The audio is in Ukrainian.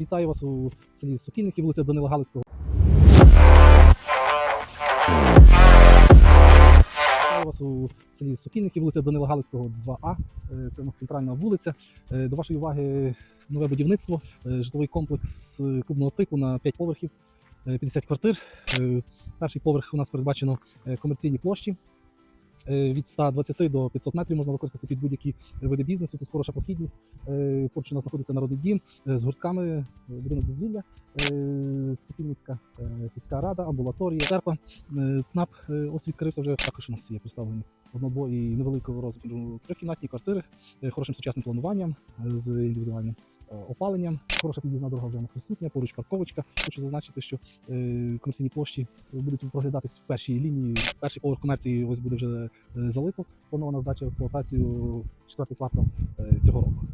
Вітаю вас у селі Сокільники, вулиця Данила Галицького. Вітаю вас у селі Сокільники, вулиця Данила Галицького, 2А. Е, Це у нас центральна вулиця. Е, До вашої уваги нове будівництво, е, житловий комплекс клубного типу на 5 поверхів, е, 50 квартир. Перший поверх у нас передбачено комерційні площі. Е, Від 120 до 500 метрів можна використати під будь-які види бізнесу. Тут хороша прохідність. Е, Поруч у нас знаходиться народний дім е, з гуртками, будинок дозвілля, Сокільницька е, сільська рада, амбулаторія, е, ЦНАП. Ось відкрився вже також у нас є представлені одно і невеликого розміру трьохкімнатні квартири, хорошим сучасним плануванням, з індивідуальним опаленням. Хороша під'їзна дорога вже присутня, поруч парковочка. Хочу зазначити, що е, комерційні площі будуть проглядатись в першій лінії. Перший поверх комерції ось буде вже е, залито. Планована здача в експлуатацію четвертий квартал е, цього року.